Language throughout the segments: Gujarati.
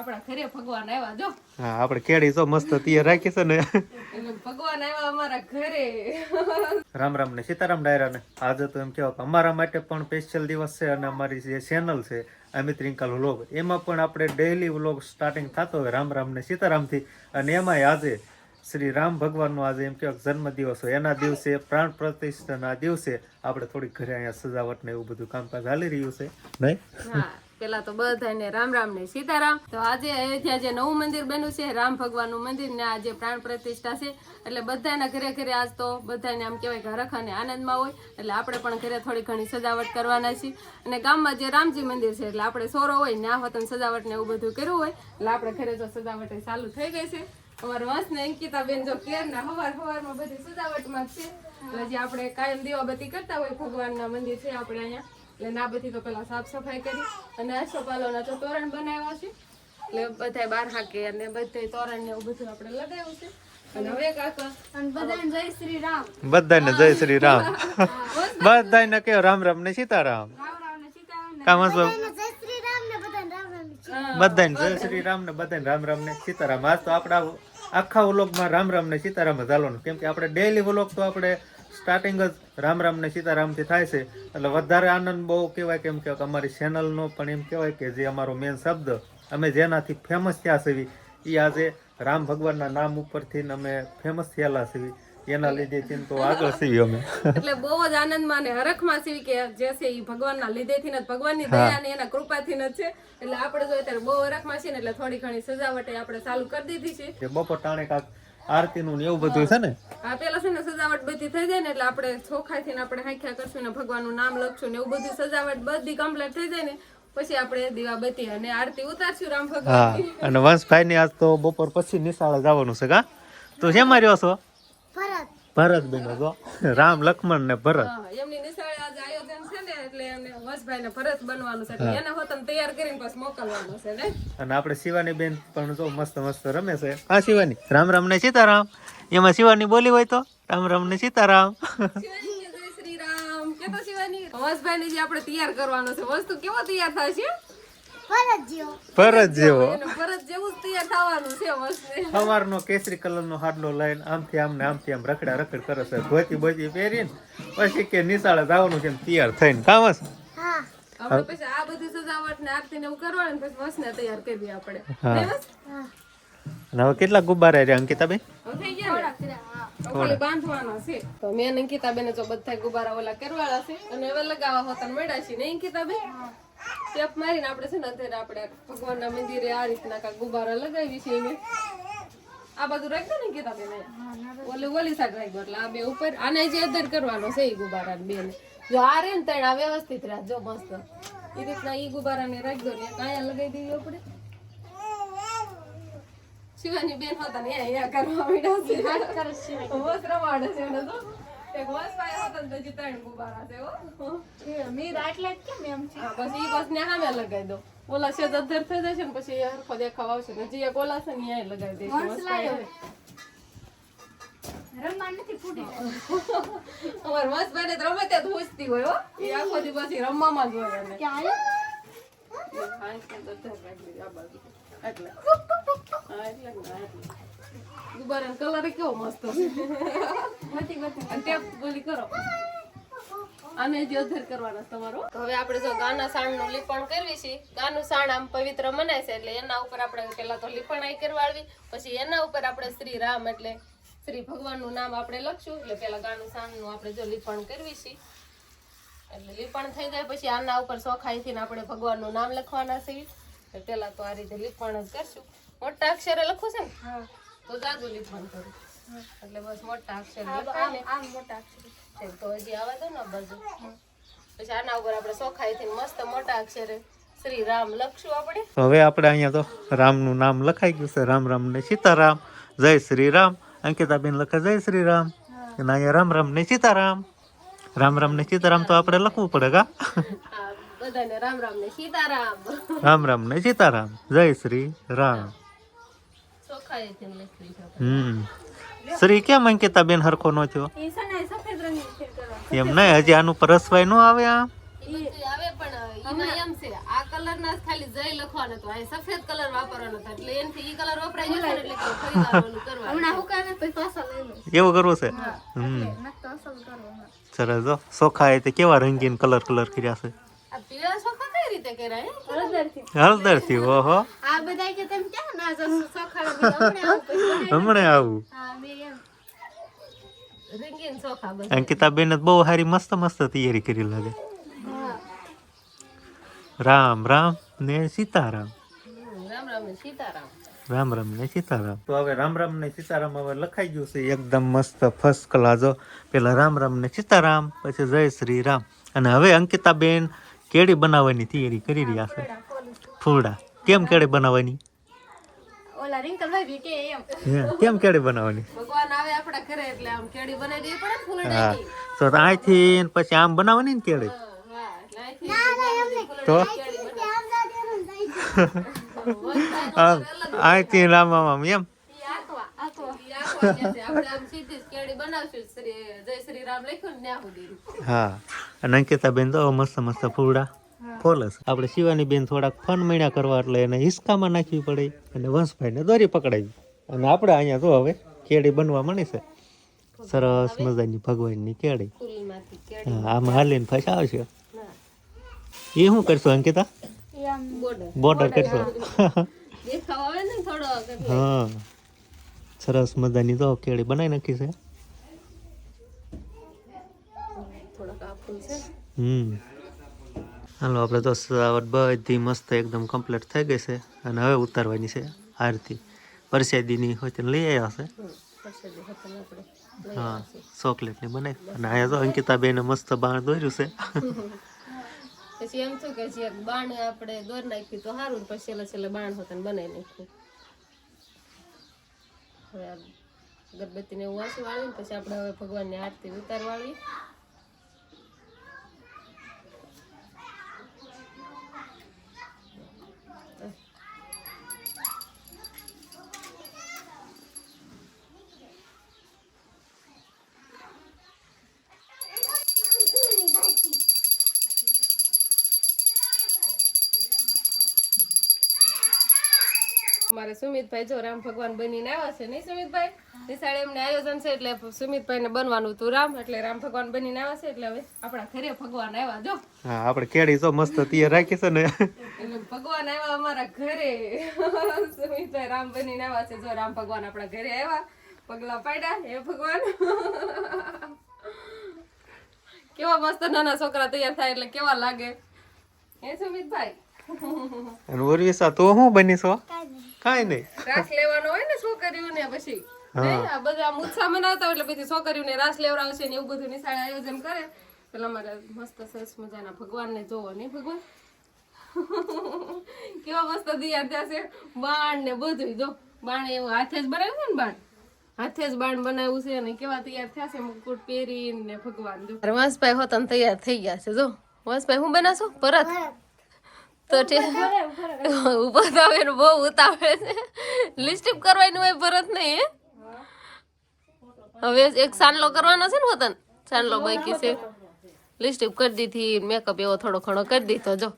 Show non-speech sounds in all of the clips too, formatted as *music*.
આપણા ઘરે ભગવાન આવ્યા જો. હા આપણે કેળી તો મસ્ત તૈયાર રાખી છે ને. ભગવાન આવ્યા અમારા ઘરે. રામ રામ ને સીતારામ ડાયરા ને. આજે તો એમ કહેવાય અમારા માટે પણ સ્પેશિયલ દિવસ છે અને અમારી જે ચેનલ છે અમિત રિંકલ વ્લોગ એમાં પણ આપણે ડેઈલી વ્લોગ સ્ટાર્ટિંગ થતો હોય રામ રામ ને સીતારામથી અને એમાંય આજે શ્રી રામ ભગવાનનો આજે એમ કહેવાય કે જન્મદિવસ હોય. એના દિવસે પ્રાણ પ્રતિષ્ઠાના દિવસે આપણે થોડીક ઘરે અહીંયા સજાવટ ને એવું બધું કામકાજ ચાલી રહ્યું છે. નહીં? હા. પેલા તો બધાને રામ રામ ને સીતારામ. તો આજે અયોધ્યા જે નવું મંદિર બન્યું છે, રામ ભગવાનનું મંદિર, ને આજે પ્રાણ પ્રતિષ્ઠા છે, એટલે બધાના ઘરે ઘરે આજ તો બધાને આમ કહેવાય કે હરખ અને આનંદમાં હોય, એટલે આપણે પણ ઘરે થોડી ઘણી સજાવટ કરવાના છીએ. અને ગામમાં જે રામજી મંદિર છે, એટલે આપણે સોરો હોય, ને આ વતન સજાવટ ને એવું બધું કર્યું હોય, એટલે આપણે ઘરે તો સજાવટ ચાલુ થઈ ગઈ છે. અમાર વંશ ને અંકિતા બેન જો કેર ના હવાર હવારમાં બધી સજાવટમાં માં છે. હજી આપણે કાયમ દીવાબત્તી કરતા હોય, ભગવાનના મંદિર છે, આપણે અહીંયા એટલે ના બધી તો પેલા સાફ સફાઈ કરી અને આસોપાલોના તો તોરણ બનાવ્યા છે. એટલે બધા બાર હાકે અને બધે તોરણ ને એવું બધું આપણે લગાવ્યું છે. અને હવે કાકા બધાને જય શ્રી રામ. બધાને કયો? રામ રામ ને સીતારામ? કામ હશે? બધાને જય શ્રી રામ ને બધાને રામ રામ ને સીતારામ. આજ તો આપણા આખા વ્લોગમાં રામ રામ ને સીતારામ જ હાલવાનું. કેમ કે આપણે ડેઈલી વ્લોગ તો આપણે સ્ટાર્ટિંગ જ રામ રામ ને સીતારામથી થાય છે. એટલે વધારે આનંદ બહુ કહેવાય કેમ કે અમારી ચેનલનો પણ એમ કહેવાય કે જે અમારો મેન શબ્દ અમે જેનાથી ફેમસ થયા છે એ આજે રામ ભગવાનના નામ ઉપરથી અમે ફેમસ થયેલા છીએ. એના લીધે થી તો આગળ છીએ અમે. એટલે બહુ જ આનંદમાં અને હરખમાં સીવી કે જે છે એ ભગવાનના લીધેથી ને ભગવાનની દયા ને એના કૃપાથી ને છે. એટલે આપણે જો અત્યારે બહુ હરખમાં છે ને એટલે થોડી ઘણી સજાવટ આપણે ચાલુ કરી દીધી છે. બપોર ટાણે કાક આરતીનું ને એવું બધું છે ને? હા પેલા છે ને સજાવટ બધી થઈ જાય ને એટલે આપણે ચોખાઈ થી આપણે હાંખ્યા કરશું ને ભગવાનનું નામ લખશું ને એવું બધું સજાવટ બધી કમ્પ્લીટ થઈ જાય ને પછી આપણે દીવાબત્તી અને આરતી ઉતારશું રામ હા ભગવાન અને વંશભાઈ ની આજ તો બપોર પછી નિશાળે જવાનું છે કા તો શેમાં રહ્યો છો? ભરત. બેનો છો? રામ લક્ષ્મણ ને ભરત. એમની નિશાળે આજે આયોજન છે ને એટલે ને ભરત બનવાનું છે. એટલે એના હોતન તૈયાર કરીને પછી મોકલવાનું છે ને? અને આપણે શિવાની બેન પણ જો મસ્ત મસ્ત રમે છે. હા શિવાની. રામ રામ ને સીતારામ. એમાં શિવાની બોલી હોય તો? રામ રામ ને સીતારામ. શિવાની જય શ્રી રામ. કે તો શિવાની? વસભાઈ ને જે આપણે તૈયાર કરવાનો છે વસ્તુ કેવો તૈયાર થાય છે? ભરત જેવો ભરત જેવું તૈયાર થવાનું છે વસ્તુ. સવારનો કેસરી કલર નો હાડલો લઈને આમથી આમ ને આમથી આમ રખડા રખડ કરે છે. ધોતી બોતી પહેરીને પછી કે નિશાળે જવાનું છે તૈયાર થઈને. કામ હશે આપણે પછી આ બધી સજાવટ ને આરતી ને એવું કરવાનું ને પછી વસને તૈયાર કરી આપણે. હા. અને હવે કેટલા ગુબ્બારા રહ્યા અંકિતાબેન? હવે થઈ ગયા ને? બાંધવાના છે. તો મેં અંકિતાબેન જો બધા ગુબારા ઓલા કરવાના છે. અને હવે લગાવવા હોતા મળ્યા છે ને અંકિતાબેન? ટેપ મારીને આપણે છે ને અત્યારે આપણે ભગવાનના મંદિરે આ રીતના કાંઈક ગુબારા લગાવી છે એને આ બધું રાખ્યો ને અંકિતાબેન અહીંયા? ઓલી ઓલી સાઈડ રાખ્યો એટલે આ બે ઉપર આને જે અદર કરવાનો છે એ ગુબારા બે જો આ રે ને તણ આ વ્યવસ્થિત રાખજો મસ્ત. એ રીતના ઈ ગુબારાને રાખજો ને એક લગાવી દેવી આપણે. શિવાની બેન હતા ને અહીંયા કરવા માંડ્યા છે. બસ રમાડે છે એને તો. વસ પાય હતા ત્રણ ગુબારા છે હા, બસ ઈ બસ ને સામે લગાઈ દો. ઓલા છે થઈ જશે ને પછી એ હરખો દેખાવ આવશે ને જે એક છે ને અહીંયા લગાવી દઈશું વસ પાય હવે. અમાર વસ ભાઈ ને તો રમે ત્યાં ધોચતી હોય હો. એ આખો દી રમવામાં જ હોય એને હા, તો અધર રાખી આ બાજુ. એટલે. હા એટલે જ ને, એટલે. ગુબ્બારાનો કલર કેવો મસ્ત ટેપ બોલી કરો. આને જે અધર કરવાના છે તમારો. હવે આપણે જો ગાના સાણનું લીપણ કરવી છે ગાનું સાણ આમ પવિત્ર મનાય છે એટલે એના ઉપર આપણે પહેલા તો લીપણ કરવાડવી પછી એના ઉપર આપણે શ્રી રામ એટલે શ્રી ભગવાનનું નામ આપણે લખશું એટલે પેલા ગાનું સાણનું આપણે જો લીપણ કરવી છે. એટલે લીપણ થઈ જાય પછી આના ઉપર ચોખાઈથી ને આપણે ભગવાનનું નામ લખવાના છે. એટલે પેલા તો આ રીતે લીપણ જ કરશું. મોટા અક્ષરે લખવું છે ને? તો જાદુ લીપણ કરું. એટલે બસ મોટા અક્ષરે લખાય ને. છે તો હજી આવા દો ને બાજુ. પછી આના ઉપર આપણે ચોખાઈથી મસ્ત મોટા અક્ષરે શ્રી રામ લખશું આપણે. હવે આપણે અહીંયા તો રામનું નામ લખાઈ ગયું છે. રામ રામ ને સીતારામ. જય શ્રી રામ. અંકિતાબેન લખે જય શ્રી રામ. અને અહીંયા રામ રામ ને સીતારામ. રામ રામ ને સીતારામ તો આપણે લખવું પડે કા? બધાને રામ રામ ને સીતારામ. રામ રામ ને સીતારામ. જય શ્રી રામ. હમ. શ્રી કેમ અંકિતાબેન હરખો નો થયો? એમ નહીં હજી આનું પર રસવાઈ નો આવે આમ ઈ બધું આવે પણ એમાં એમ છે. આ કલર ના ખાલી જય લખવાનો હતો આ સફેદ કલર વાપરવાનો હતો એટલે એનાથી ઈ કલર વપરાઈ જશે ને એટલે કે ફરી વાર ઓલું *laughs* કરવાનું હમણાં હુકાને પછી પાછા લઈ લો એવું કરવું છે? સરસ જો. સોખા એ તે કેવા રંગીન કલર કલર કર્યા છે? હળદરથી ઓહો. આ બધા કે તેમ ક્યાં ના જશું સખાડો હમણાં આવું પછી બનાવી. હમણે આવું. હા મેં એમ. રંગીન ચોખા બસ અંકિતા બેન બહુ સારી મસ્ત મસ્ત તૈયારી કરી લાગે. રામ રામ ને સીતારામ. રામ રામ ને સીતારામ. રામ રામ ને સીતારામ. તો હવે રામ રામ ને સીતારામ હવે લખાઈ ગયું છે એકદમ મસ્ત ફર્સ્ટ ક્લાસ પેલા રામ રામ ને સીતારામ પછી જય શ્રી રામ. અને હવે અંકિતા બેન કેળી બનાવવાની તૈયારી કરી રહ્યા છે? ફૂલડા કેમ કેળી બનાવવાની? કેમ કેળી બનાવવાની? ભગવાન આવે આપણા ઘરે એટલે આમ કેડી બનાવી દેવી પડે ને હા. તો અહીંથી પછી આમ બનાવવાની ને કેળી *laughs* તો? આમ અહીંથી રામ રામ આમ એમ? હા. અને અંકિતા બેન તો મસ્ત મસ્ત ફૂલડા. ફોલસ આપણે શિવાની બેન થોડાક ફન મણ્યા કરવા એટલે એને હિસકામાં નાખવી પડે. અને વંશભાઈને દોરી પકડાવી. અને આપણે અહીંયા તો હવે કેળી બનવા મળી છે. સરસ મજાની ભગવાનની કેળી. હા આમાં હાલીને ફસાવશે એ શું કરશો અંકિતા? બોર્ડર કરશો. હા. સરસ મજાની તો કેળી બનાવી નાખી છે થોડોક આ ફૂલ છે હમ. હાલો આપણે તો સજાવટ બધી મસ્ત એકદમ કમ્પ્લીટ થઈ ગઈ છે અને હવે ઉતારવાની છે આરતી. પરસેદીની હોય તો લઈ આવ્યા છે. હા ચોકલેટની બનાવી. અને અહીંયા તો અંકિતા બેને મસ્ત બાણ દોર્યું છે. *laughs* પછી એમ થયું કે જે બાણ આપણે દોર નાખ્યું તો સારું પછી છેલ્લે છેલ્લે બાણ હોતા ને બનાવી નાખ્યું હવે અગરબત્તીને વાસી વાળીને પછી આપણે હવે ભગવાનની આરતી ઉતારવાળી. મારે સુમિતભાઈ જો રામ ભગવાન બનીને આવ્યા છે નહીં સુમિતભાઈ? નિશાળે એમને આયોજન છે એટલે સુમિતભાઈ ને બનવાનું હતું રામ એટલે રામ ભગવાન બનીને આવ્યા છે એટલે હવે આપણા ઘરે ભગવાન આવ્યા જો. હા આપણે કેળી જો મસ્ત તૈયાર રાખી છે ને. એટલે ભગવાન આવ્યા અમારા ઘરે. સુમિતભાઈ રામ બનીને આવ્યા છે જો રામ ભગવાન આપણા ઘરે આવ્યા. પગલા પાડ્યા હે ભગવાન? કેવા મસ્ત નાના છોકરા તૈયાર થાય એટલે કેવા લાગે? હે સુમિતભાઈ? અને ઉર્વિશા તું શું બનીશો કાંઈ નહીં. રાસ લેવાનો હોય ને છોકરીઓને પછી. આ બધા ઉત્સાહ મનાવતા એટલે પછી છોકરીઓને રાસ લેવડાવશે ને એવું બધું નિશાળે આયોજન કરે. એટલે અમારે મસ્ત સરસ મજાના ભગવાનને જોવો નહીં ભગવાન? *laughs* કેવા મસ્ત તૈયાર થયા છે. બાણ ને બધું જો બાણ એવું હાથે જ બનાવ્યું છે ને બાણ? હાથે જ બાણ બનાવ્યું છે અને કેવા તૈયાર થયા છે મુકુટ પહેરીને ને ભગવાન. જો. વંશભાઈ હોતન તૈયાર થઈ ગયા છે. જો વંશભાઈ હું બનાવશો? પરત તો ઊભો *laughs* તો હવે બહુ ઉતાવળે છે. લિસ્ટિપ કરવાની હોય ભરત નહીં હે હવે એક સાનલો કરવાનો છે ને વતન. સાનલો બાકી છે. લિસ્ટિપ કરી દીધી મેકઅપ એવો થોડો ઘણો કરી દીધો જો.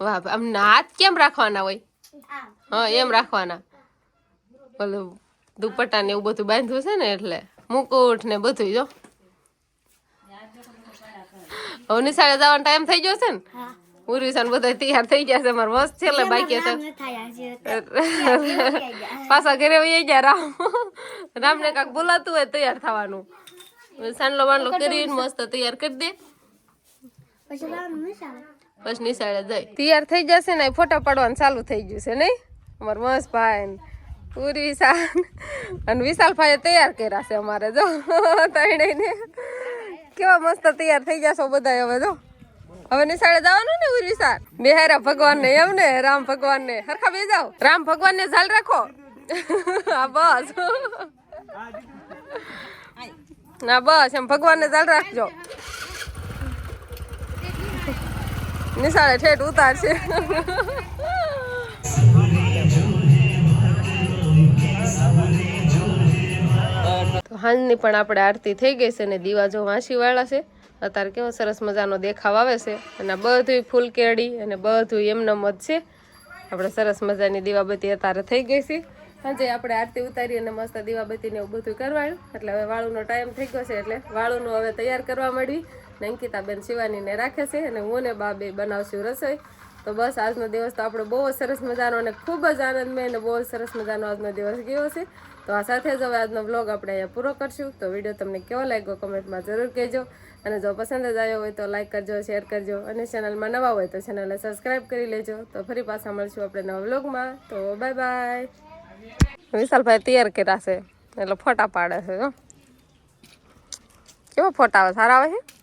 વાહ આમ હાથ કેમ રાખવાના હોય? હા એમ રાખવાના. ઓલું દુપટ્ટા ને એવું બધું બાંધ્યું છે ને એટલે મુકુટ ને બધું જો. હવે નિશાળે જવાનો ટાઈમ થઈ ગયો છે ને? ઉર્વિસન બધા તૈયાર થઈ ગયા છે મારે મસ્ત છેલ્લે બાકી છે પાછા ઘરે વહી ગયા રામ રામને કાંક બોલાતું હોય તૈયાર થવાનું સાંડલો વાંડલો કરીને મસ્ત તૈયાર કરી દે પછી નિશાળે જાય તૈયાર થઈ જશે ને ફોટા પાડવાનું ચાલુ થઈ ગયું છે નહીં અમાર મસ્ત ભાઈ પૂરી વિશાલ અને વિશાલ ભાઈ તૈયાર કર્યા છે અમારે જો ત્રણેયને કેવા મસ્ત તૈયાર થઈ જશો બધા હવે જો હવે નિશાળે જવાનું ને ઉરી વિશાલ બિહારા ભગવાન ને એમ ને, રામ ભગવાન ને. હરખા બે જાઓ. રામ ભગવાન ને ઝાલ રાખો. હા, બસ. ના બસ. એમ ભગવાન ને ઝાલ રાખજો. નિશાળે ઠેઠ ઉતારશે. તો હાંજની પણ આપણે આરતી થઈ ગઈ છે ને દીવા જો વાંસી વાળા છે. અત્યારે કેવો સરસ મજાનો દેખાવ આવે છે અને બધું ફૂલ કેળી અને બધું એમનેમ જ છે. આપણે સરસ મજાની દીવાબત્તી અત્યારે થઈ ગઈ છે. સાંજે આપણે આરતી ઉતારી અને મસ્ત દીવાબત્તી ને એવું બધું કરવાયું. એટલે હવે વાળુનો ટાઈમ થઈ ગયો છે એટલે વાળુનું હવે તૈયાર કરવા માંડવી. ને અંકિતાબેન શિવાનીને રાખે છે અને હું ને બા બે બનાવશું રસોઈ. તો બસ આજનો દિવસ તો આપણો બહુ સરસ મજાનો અને ખૂબ જ આનંદમય અને બહુ સરસ મજાનો આજનો દિવસ ગયો છે. તો આ સાથે જ હવે આજનો બ્લોગ આપણે અહીંયા પૂરો કરશું. તો વીડિયો તમને કેવો લાગ્યો કમેન્ટમાં જરૂર કહેજો. અને જો પસંદ જ આવ્યો હોય તો લાઈક કરજો શેર કરજો અને ચેનલમાં નવા હોય તો ચેનલને સબસ્ક્રાઈબ કરી લેજો. તો ફરી પાછા મળશું આપણે નવા બ્લોગમાં તો બાય બાય વિશાલભાઈ તૈયાર કર્યા છે. એટલે ફોટા પાડે છે જો કેવો ફોટા આવે? સારા આવે છે?